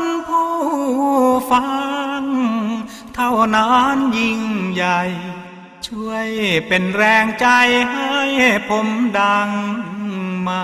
คุณผู้ฟัง เท่านั้นยิ่งใหญ่ ช่วยเป็นแรงใจให้ผมดังมา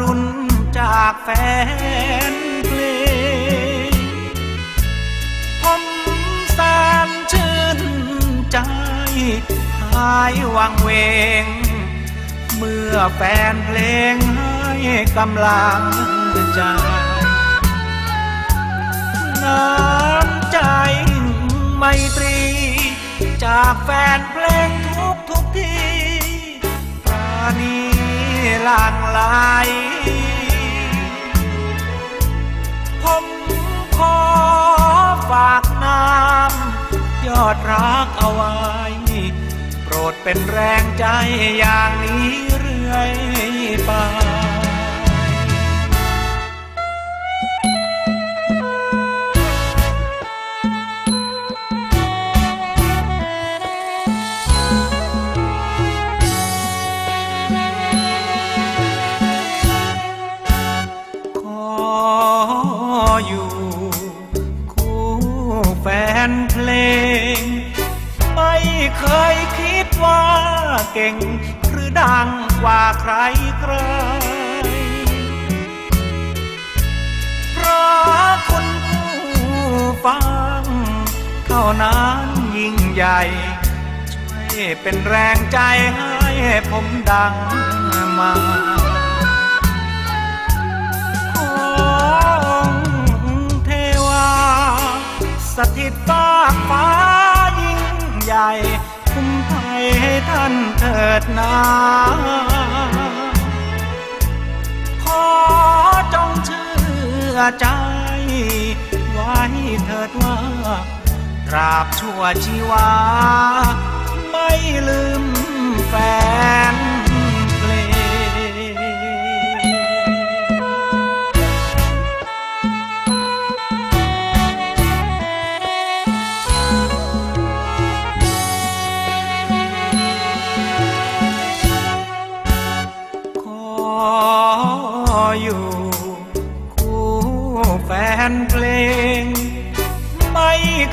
รุณจากแฟนเพลงทมสารชื่นใจ หายวังเวง เมื่อแฟนเพลงให้กำลังใจ น้ำใจไมตรี จากแฟนเพลงทุกทุกที่ปราณี หลั่งลายผมขอฝากน้ำยอดรักเอาไว้ โปรดเป็นแรงใจอย่างนี้เรื่อยไป เก่ง หรือดังกว่าใครใครเพราะคุณผู้ฟัง เท่านั้นยิ่งใหญ่ ช่วยเป็นแรงใจให้ผมดังมา สถิตฟ้าฟ้ายิ่งใหญ่ คุ้มภัยให้ท่านเถิดนาขอจงเชื่อใจ ไว้เถิดว่าตราบชั่วชีวา ไม่ลืมแฟน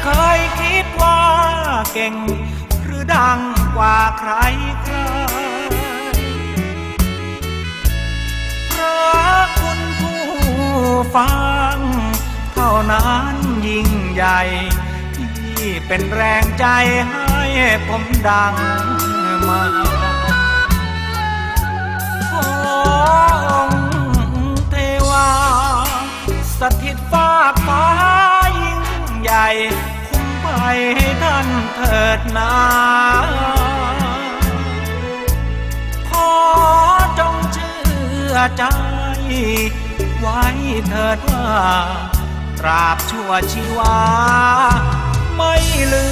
เคยคิดว่าเก่ง หรือดังกว่าใครใครพระคุณผู้ฟัง เท่านั้นยิ่งใหญ่ ที่เป็นแรงใจให้ผมดังมาองเทวา สถิตฟ้าฟ้า ใหญ่ คุ้มไปให้ท่านเถิดนาขอจงเชื่อใจ ไว้เถิดว่าตราบชั่วชีวา ไม่ลืม